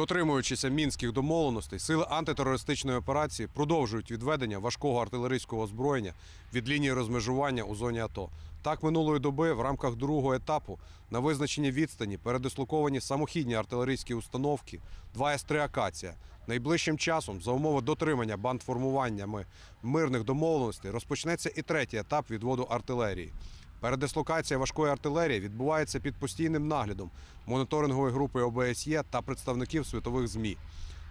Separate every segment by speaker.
Speaker 1: Дотримуючися мінських домовленостей, сили антитерористичної операції продовжують відведення важкого артилерійського озброєння від лінії розмежування у зоні АТО. Так минулої доби в рамках другого етапу на визначеній відстані передислоковані самохідні артилерійські установки 2 С-3 Акація. Найближчим часом, за умови дотримання бандформуваннями мирних домовленостей, розпочнеться і третій етап відводу артилерії. Передислокація важкої артилерії відбувається під постійним наглядом моніторингової групи ОБСЄ та представників світових ЗМІ.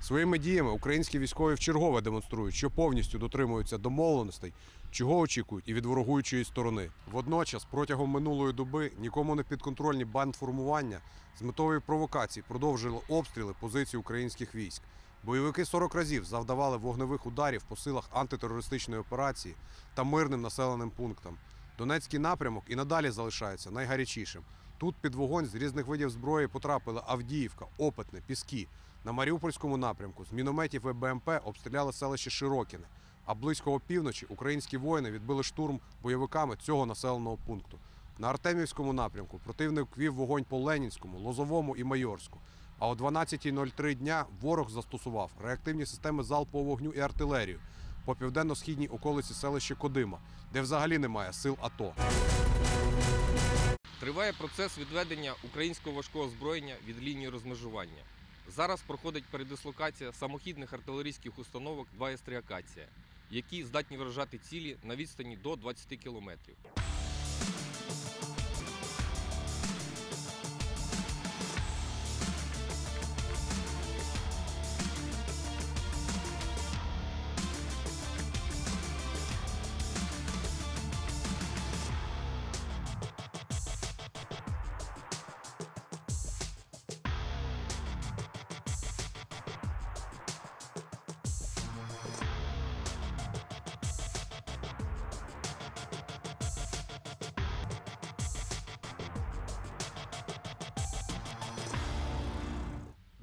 Speaker 1: Своїми діями українські військові вчергове демонструють, що повністю дотримуються домовленостей, чого очікують і від ворогуючої сторони. Водночас, протягом минулої доби нікому не підконтрольні бандформування з метою провокацій продовжили обстріли позицій українських військ. Бойовики 40 разів завдавали вогневих ударів по силах антитерористичної операції та мирним населеним пунктам. Донецький напрямок і надалі залишається найгарячішим. Тут під вогонь з різних видів зброї потрапили Авдіївка, Опитне, Піски. На Маріупольському напрямку з мінометів і БМП обстріляли селище Широкіне. А близько опівночі українські воїни відбили штурм бойовиками цього населеного пункту. На Артемівському напрямку противник вів вогонь по Ленінському, Лозовому і Майорську. А о 12.03 дня ворог застосував реактивні системи залпового вогню і артилерію по південно-східній околиці селища Кодима, де взагалі немає сил АТО.
Speaker 2: Триває процес відведення українського важкого озброєння від лінії розмежування. Зараз проходить передислокація самохідних артилерійських установок 2 С-3 Акація, які здатні вражати цілі на відстані до 20 кілометрів.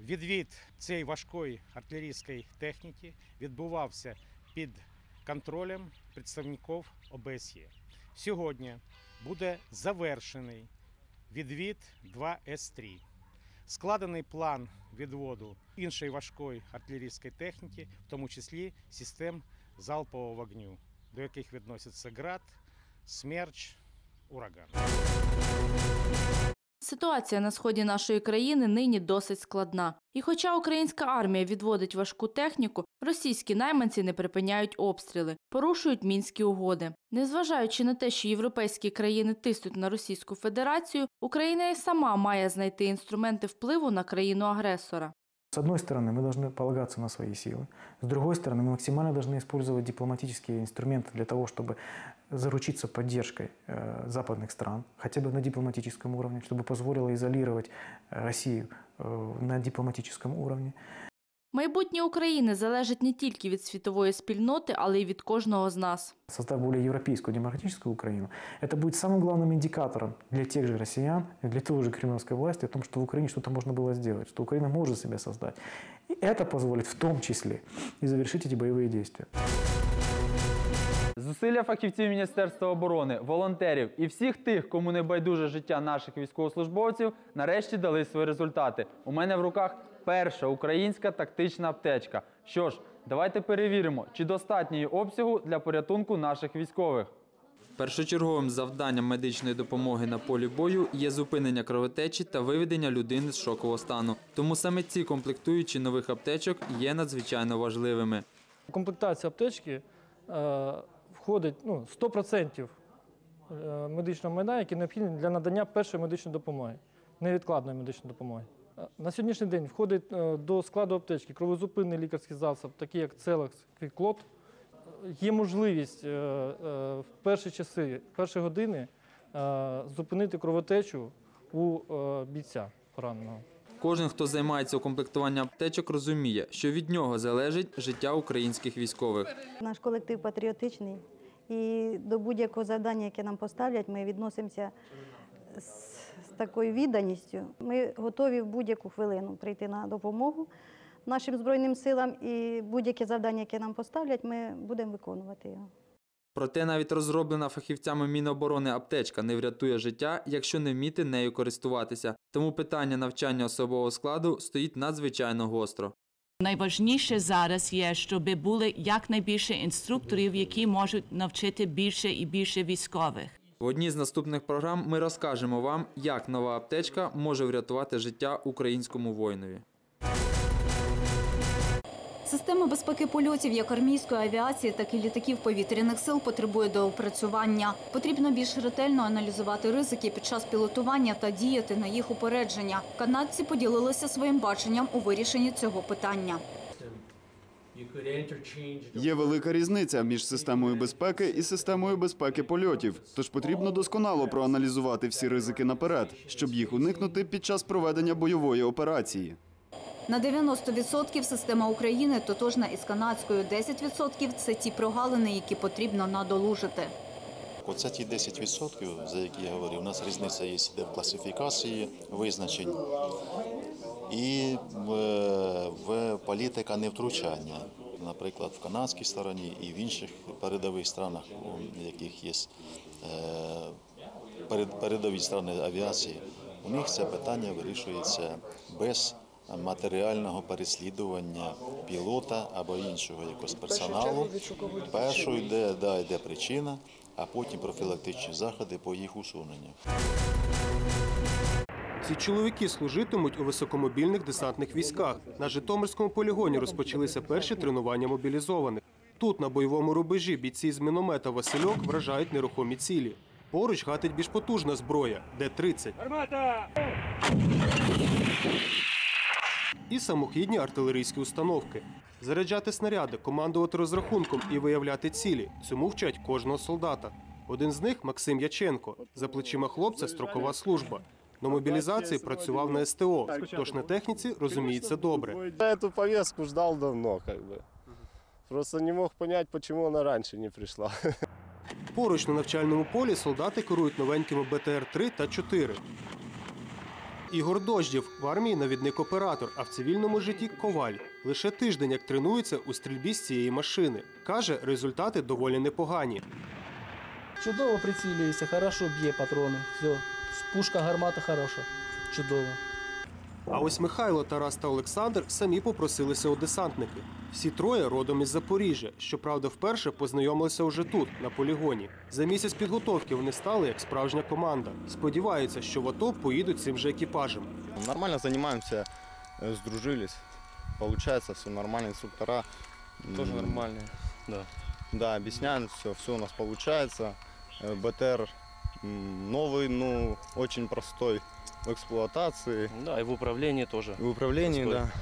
Speaker 3: Відвід цієї важкої артилерійської техніки відбувався під контролем представників ОБСЄ. Сьогодні буде завершений відвід 2С3. Складений план відводу іншої важкої артилерійської техніки, в тому числі систем залпового вогню, до яких відносяться град, смерч, ураган.
Speaker 4: Ситуація на сході нашої країни нині досить складна. І хоча українська армія відводить важку техніку, російські найманці не припиняють обстріли, порушують мінські угоди. Незважаючи на те, що європейські країни тиснуть на Російську Федерацію, Україна і сама має знайти інструменти впливу на країну-агресора.
Speaker 5: С одной стороны, мы должны полагаться на свои силы. С другой стороны, мы максимально должны использовать дипломатические инструменты для того, чтобы заручиться поддержкой э, западных стран, хотя бы на дипломатическом уровне, чтобы позволило изолировать э, Россию э, на дипломатическом уровне.
Speaker 4: Майбутнє України залежить не тільки від світової спільноти, але й від кожного з нас.
Speaker 5: Создав более европейскую демократическую Украину, это будет самым главным индикатором для тех же россиян, и для той же кремлевской власти о том, что в Украине что-то можно было сделать, что Украина может себя создать. И это позволит в том числе и завершить эти боевые действия.
Speaker 6: Зусилля фахівців Міністерства оборони, волонтерів і всіх тих, кому не байдуже життя наших військовослужбовців, нарешті дали свої результати. У мене в руках перша українська тактична аптечка. Що ж, давайте перевіримо, чи достатньо її обсягу для порятунку наших військових. Першочерговим завданням медичної допомоги на полі бою є зупинення кровотечі та виведення людини з шокового стану. Тому саме ці комплектуючі нових аптечок є надзвичайно важливими.
Speaker 7: У комплектацію аптечки е, входить ну, 100% е, медичного майна, які необхідні для надання першої медичної допомоги, невідкладної медичної допомоги. Е, На сьогоднішній день входить е, до складу аптечки кровозупинний лікарський засіб, такий як Целекс, Квіклот. Є можливість в перші часи, перші години зупинити кровотечу у бійця пораненого.
Speaker 6: Кожен, хто займається укомплектуванням аптечок, розуміє, що від нього залежить життя українських військових.
Speaker 8: Наш колектив патріотичний, і до будь-якого завдання, яке нам поставлять, ми відносимося з, з такою відданістю. Ми готові в будь-яку хвилину прийти на допомогу нашим Збройним силам, і будь-яке завдання, яке нам поставлять, ми будемо виконувати його.
Speaker 6: Проте навіть розроблена фахівцями Міноборони аптечка не врятує життя, якщо не вміти нею користуватися. Тому питання навчання особового складу стоїть надзвичайно гостро.
Speaker 9: Найважніше зараз є, щоб були якнайбільше інструкторів, які можуть навчити більше і більше військових.
Speaker 6: В одній з наступних програм ми розкажемо вам, як нова аптечка може врятувати життя українському воїнові.
Speaker 10: Система безпеки польотів як армійської авіації, так і літаків повітряних сил потребує доопрацювання. Потрібно більш ретельно аналізувати ризики під час пілотування та діяти на їх упередження. Канадці поділилися своїм баченням у вирішенні цього питання.
Speaker 11: Є велика різниця між системою безпеки і системою безпеки польотів. Тож потрібно досконало проаналізувати всі ризики наперед, щоб їх уникнути під час проведення бойової операції.
Speaker 10: На 90% система України тотожна із канадською. 10% – це ті прогалини, які потрібно надолужити.
Speaker 12: Оце ті 10%, за які я говорив. У нас різниця є іде в класифікації визначень і в, в політика невтручання. Наприклад, в канадській стороні і в інших передових странах, у яких є е, передові страни авіації, у них це питання вирішується без матеріального переслідування пілота або іншого якогось персоналу. Першу йде, да, йде причина, а потім профілактичні заходи по їх усуненню.
Speaker 13: Ці чоловіки служитимуть у високомобільних десантних військах. На Житомирському полігоні розпочалися перші тренування мобілізованих. Тут, на бойовому рубежі, бійці з міномета Васильок вражають нерухомі цілі. Поруч гатить більш потужна зброя Д-30. І самохідні артилерійські установки. Заряджати снаряди, командувати розрахунком і виявляти цілі. Цьому вчать кожного солдата. Один з них Максим Яченко. За плечима хлопця строкова служба. На мобілізації працював на СТО, тож на техніці розуміється добре.
Speaker 14: Я эту повестку ждал давно, бы. Просто не мог понять, почему она раньше не пришла.
Speaker 13: Поруч на навчальному полі солдати керують новенькими БТР-3 та 4. Ігор Дождів в армії навідник-оператор, а в цивільному житті коваль. Лише тиждень як тренується у стрільбі з цієї машини. Каже, результати доволі непогані.
Speaker 7: Чудово прицілюється, хорошо б'є патрони. Все. Пушка гармата хороша. Чудово.
Speaker 13: А ось Михайло, Тарас та Олександр самі попросилися у десантники. Всі троє родом із Запоріжжя. Щоправда, вперше познайомилися уже тут, на полігоні. За місяць підготовки вони стали як справжня команда. Сподіваються, що в АТО поїдуть цим же екіпажем.
Speaker 14: Нормально занимаемся, э, сдружились. Получается все нормально, инструктора.
Speaker 7: Тоже
Speaker 14: м,
Speaker 7: нормально.
Speaker 14: Да. Да, объясняют все, все у нас получается. Э, БТР м, новый, ну, очень простой в эксплуатации.
Speaker 7: Да, і в управлінні теж.
Speaker 14: И в управлении,
Speaker 7: Простой.
Speaker 14: да.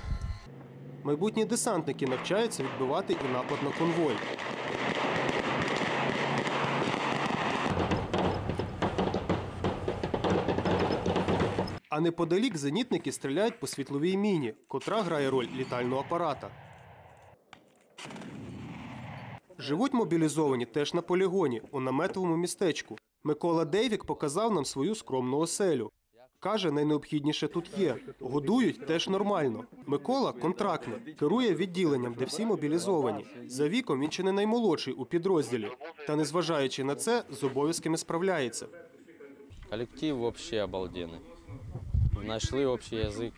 Speaker 13: Майбутні десантники навчаються відбивати і напад на конвой. А неподалік зенітники стріляють по світловій міні, котра грає роль літального апарата. Живуть мобілізовані теж на полігоні у наметовому містечку. Микола Дейвік показав нам свою скромну оселю. Каже, найнеобхідніше тут є. Годують теж нормально. Микола контрактний, керує відділенням, де всі мобілізовані. За віком він чи не наймолодший у підрозділі. Та незважаючи на це, з обов'язками справляється.
Speaker 15: Колектив взагалі обалденний. Знайшли общий язик.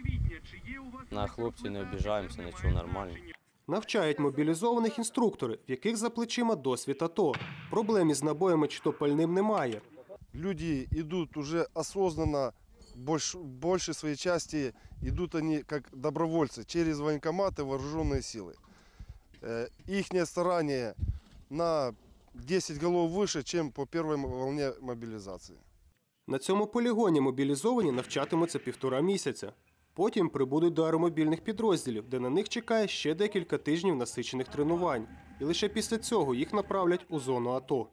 Speaker 15: На хлопців не обіжаємося, нічого нормально.
Speaker 13: Навчають мобілізованих інструктори, в яких за плечима досвід АТО. Проблем із набоями чи то пальним немає.
Speaker 16: Люди идут уже осознанно, больш, большей своей части идут они как добровольцы через военкоматы, вооруженные силы. Их старание на 10 голов выше, чем по первой волне мобилизации.
Speaker 13: На цьому полігоні мобілізовані навчатимуться півтора місяця. Потім прибудуть до аеромобільних підрозділів, де на них чекає ще декілька тижнів насичених тренувань. І лише після цього їх направлять у зону АТО.